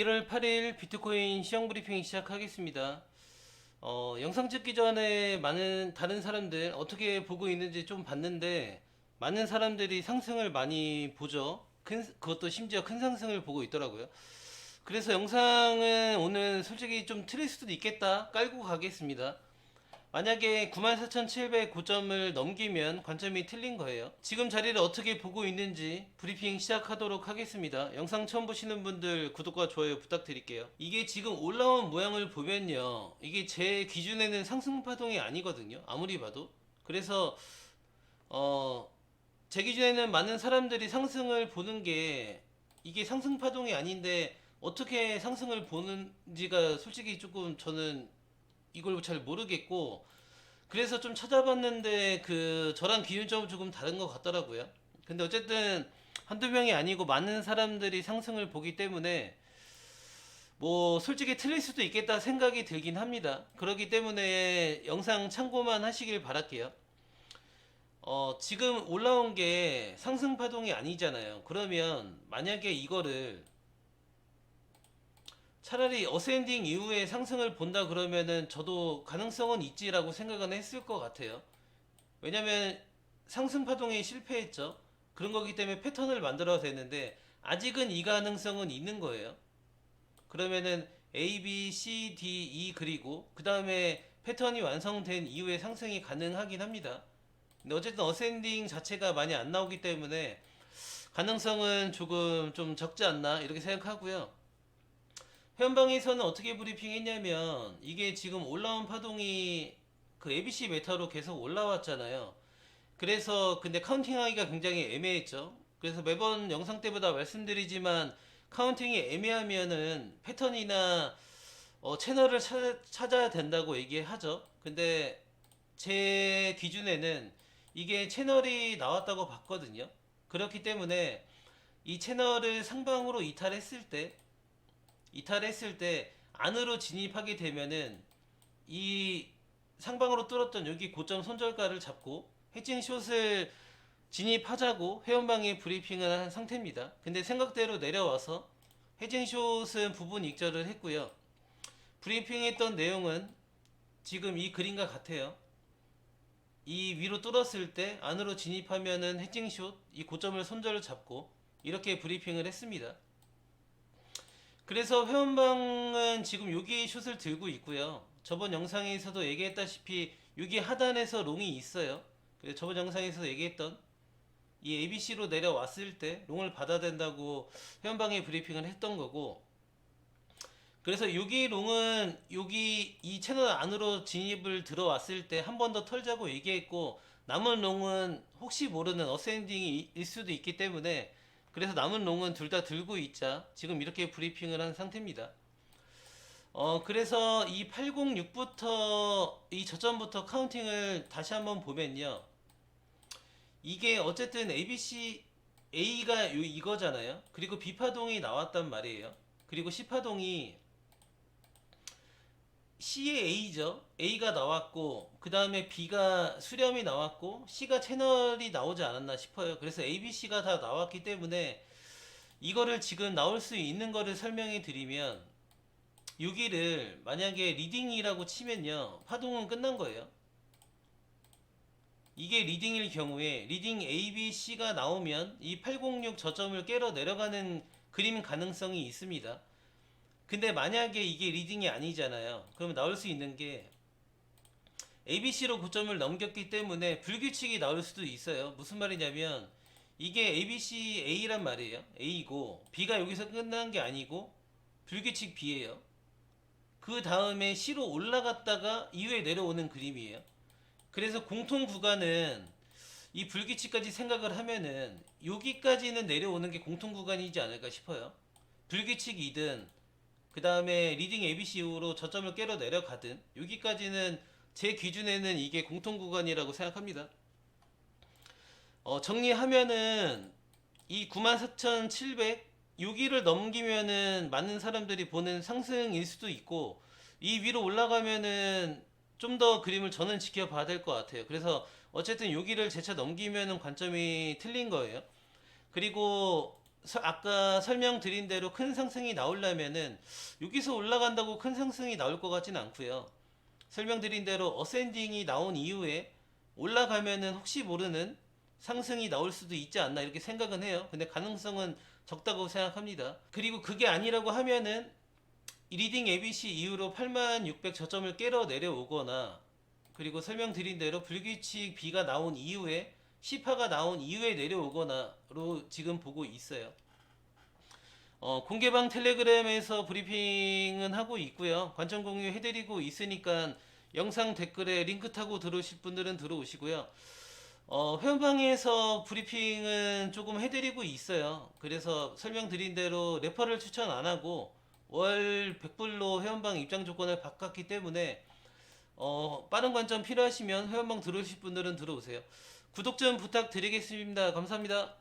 1월 8일 비트코인 시황 브리핑 시작하겠습니다. 어, 영상 찍기 전에 많은 다른 사람들 어떻게 보고 있는지 좀 봤는데 많은 사람들이 상승을 많이 보죠. 큰, 그것도 심지어 큰 상승을 보고 있더라고요. 그래서 영상은 오늘 솔직히 좀 틀릴 수도 있겠다 깔고 가겠습니다. 만약에 94,700 고점을 넘기면 관점이 틀린 거예요. 지금 자리를 어떻게 보고 있는지 브리핑 시작하도록 하겠습니다. 영상 처음 보시는 분들 구독과 좋아요 부탁드릴게요. 이게 지금 올라온 모양을 보면요. 이게 제 기준에는 상승 파동이 아니거든요. 아무리 봐도. 그래서 어, 제 기준에는 많은 사람들이 상승을 보는 게 이게 상승 파동이 아닌데 어떻게 상승을 보는지가 솔직히 조금 저는 이걸 잘 모르겠고 그래서 좀 찾아봤는데 그 저랑 기준점은 조금 다른 것 같더라고요. 근데 어쨌든 한두 명이 아니고 많은 사람들이 상승을 보기 때문에 뭐 솔직히 틀릴 수도 있겠다 생각이 들긴 합니다. 그렇기 때문에 영상 참고만 하시길 바랄게요. 어, 지금 올라온 게 상승 파동이 아니잖아요. 그러면 만약에 이거를 차라리 어센딩 이후에 상승을 본다 그러면은 저도 가능성은 있지라고 생각은 했을 것 같아요. 왜냐면 상승 파동에 실패했죠. 그런 거기 때문에 패턴을 만들어야 되는데 아직은 이 가능성은 있는 거예요. 그러면은 A, B, C, D, E 그리고 그 다음에 패턴이 완성된 이후에 상승이 가능하긴 합니다. 근데 어쨌든 어센딩 자체가 많이 안 나오기 때문에 가능성은 조금 좀 적지 않나 이렇게 생각하고요. 회원방에서는 어떻게 브리핑했냐면 이게 지금 올라온 파동이 그 ABC 메타로 계속 올라왔잖아요. 그래서 근데 카운팅하기가 굉장히 애매했죠. 그래서 매번 영상 때보다 말씀드리지만 카운팅이 애매하면은 패턴이나 어, 채널을 찾, 찾아야 된다고 얘기하죠. 근데 제 기준에는 이게 채널이 나왔다고 봤거든요. 그렇기 때문에 이 채널을 상방으로 이탈했을 때 이탈했을 때 안으로 진입하게 되면은 이 상방으로 뚫었던 여기 고점 손절가를 잡고 해칭 숏을 진입하자고 회원방에 브리핑을 한 상태입니다. 근데 생각대로 내려와서 해칭 숏은 부분 익절을 했고요. 브리핑했던 내용은 지금 이 그림과 같아요. 이 위로 뚫었을 때 안으로 진입하면은 해칭 숏 이 고점을 손절을 잡고 이렇게 브리핑을 했습니다. 그래서 회원방은 지금 여기 숏을 들고 있고요. 저번 영상에서도 얘기했다시피 여기 하단에서 롱이 있어요. 그래서 저번 영상에서 얘기했던 이 ABC로 내려왔을 때 롱을 받아야 된다고 회원방에 브리핑을 했던 거고 그래서 여기 롱은 여기 이 채널 안으로 진입을 들어왔을 때 한 번 더 털자고 얘기했고 남은 롱은 혹시 모르는 어센딩이 일 수도 있기 때문에 그래서 남은 롱은 둘 다 들고 있자 지금 이렇게 브리핑을 한 상태입니다. 어 그래서 이 806부터 이 저점부터 카운팅을 다시 한번 보면요. 이게 어쨌든 ABC A가 요 이거잖아요. 그리고 B 파동이 나왔단 말이에요. 그리고 C 파동이 C의 A죠. A가 나왔고 그 다음에 B가 수렴이 나왔고 C가 채널이 나오지 않았나 싶어요. 그래서 A, B, C가 다 나왔기 때문에 이거를 지금 나올 수 있는 거를 설명해 드리면 여기를 만약에 리딩이라고 치면요 파동은 끝난 거예요. 이게 리딩일 경우에 리딩 A, B, C가 나오면 이 806 저점을 깨러 내려가는 그림 가능성이 있습니다. 근데 만약에 이게 리딩이 아니잖아요. 그럼 나올 수 있는 게 ABC로 고점을 넘겼기 때문에 불규칙이 나올 수도 있어요. 무슨 말이냐면 이게 ABC A란 말이에요. A고 B가 여기서 끝난 게 아니고 불규칙 B예요. 그 다음에 C로 올라갔다가 이후에 내려오는 그림이에요. 그래서 공통 구간은 이 불규칙까지 생각을 하면은 여기까지는 내려오는 게 공통 구간이지 않을까 싶어요. 불규칙이든 그 다음에 리딩 ABC 이후로 저점을 깨러 내려가든 여기까지는 제 기준에는 이게 공통 구간이라고 생각합니다. 어, 정리하면은 이 94,700 여기를 넘기면은 많은 사람들이 보는 상승일 수도 있고 이 위로 올라가면은 좀 더 그림을 저는 지켜봐야 될 것 같아요. 그래서 어쨌든 여기를 재차 넘기면은 관점이 틀린 거예요. 그리고 서- 아까 설명드린 대로 큰 상승이 나오려면은 여기서 올라간다고 큰 상승이 나올 것 같지는 않고요. 설명드린 대로 어센딩이 나온 이후에 올라가면은 혹시 모르는 상승이 나올 수도 있지 않나 이렇게 생각은 해요. 근데 가능성은 적다고 생각합니다. 그리고 그게 아니라고 하면은 리딩 ABC 이후로 8600 저점을 깨러 내려오거나 그리고 설명드린 대로 불규칙 B가 나온 이후에 C파가 나온 이후에 내려오거나로 지금 보고 있어요. 어, 공개방 텔레그램에서 브리핑은 하고 있고요. 관점 공유 해드리고 있으니까 영상 댓글에 링크 타고 들어오실 분들은 들어오시고요. 어, 회원방에서 브리핑은 조금 해드리고 있어요. 그래서 설명드린 대로 레퍼를 추천 안 하고 월 100불로 회원방 입장 조건을 바꿨기 때문에 어, 빠른 관점 필요하시면 회원방 들어오실 분들은 들어오세요. 구독 좀 부탁드리겠습니다. 감사합니다.